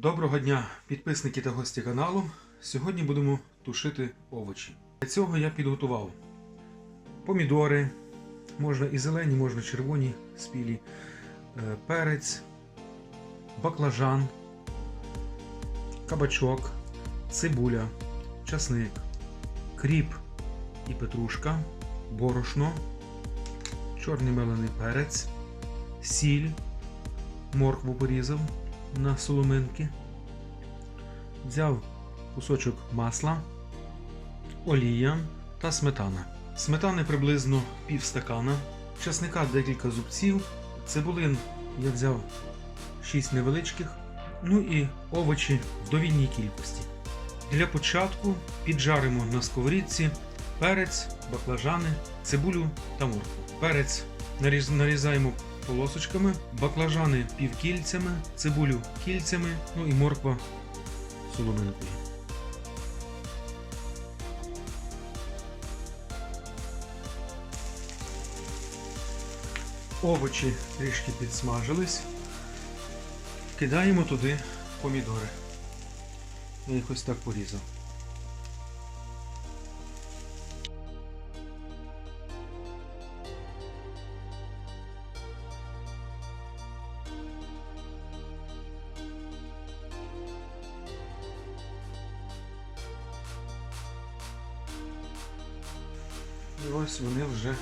Доброго дня, підписники та гості каналу. Сьогодні будемо тушити овочі. Для цього я підготував помідори, можна і зелені, можна червоні спілі, е, перець, баклажан, кабачок, цибуля, часник, кріп і петрушка, борошно, чорний мелений перець, сіль, моркву порізав на соломинки. Взяв кусочок масла, олія та сметана. Сметани приблизно пів стакана, часника декілька зубців, цибулин я взяв 6 невеличких, ну і овочі в довільній кількості. Для початку піджаримо на сковорідці перець, баклажани, цибулю та моркву. Перець нарізаємо полосочками, баклажани півкільцями, цибулю кільцями, ну і морква соломинкою. Овочі трішки підсмажились. Кидаємо туди помідори. Я їх ось так порізав. І ось вони вже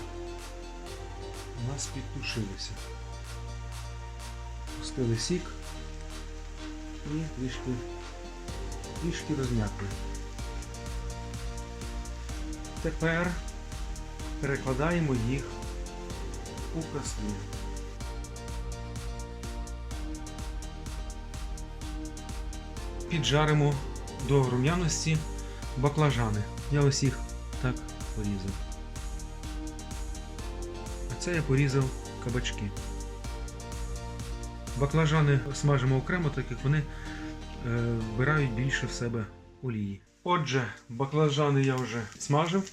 у нас підтушилися. Пустили сік і трішки, трішки розм'якли. Тепер перекладаємо їх у кастрюлю. Піджаримо до рум'яності баклажани. Я ось їх так порізав. Це я порізав кабачки. Баклажани смажимо окремо, так як вони е, вбирають більше в себе олії. Отже, баклажани я вже смажив.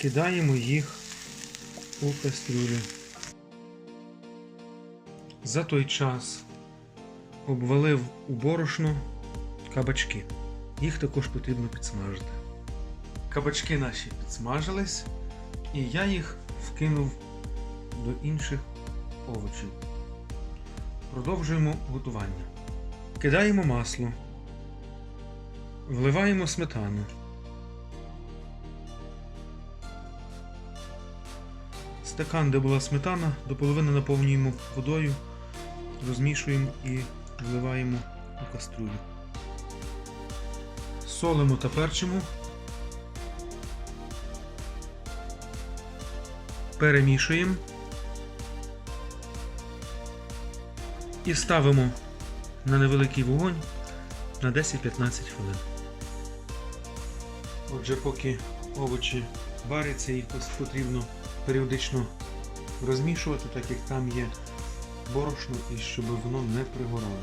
Кидаємо їх у кастрюлю. За той час обвалив у борошно кабачки. Їх також потрібно підсмажити. Кабачки наші підсмажились, і я їх вкинув до інших овочів. Продовжуємо готування. Кидаємо масло, вливаємо сметану. Стакан, де була сметана, до половини наповнюємо водою, розмішуємо і вливаємо у каструлю. Солимо та перчимо. Перемішуємо. І ставимо на невеликий вогонь на 10-15 хвилин. Отже, поки овочі варяться, їх потрібно періодично розмішувати, так як там є борошно і щоб воно не пригорало.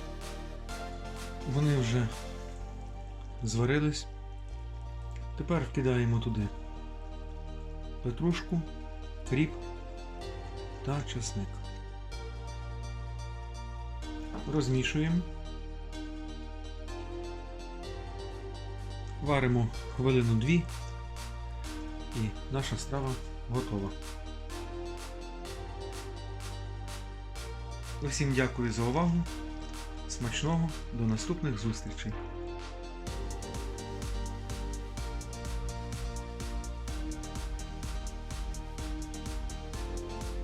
Вони вже зварились. Тепер вкидаємо туди петрушку, кріп та чесник. Розмішуємо. Варимо хвилину-дві і наша страва готова. Усім дякую за увагу. Смачного, до наступних зустрічей!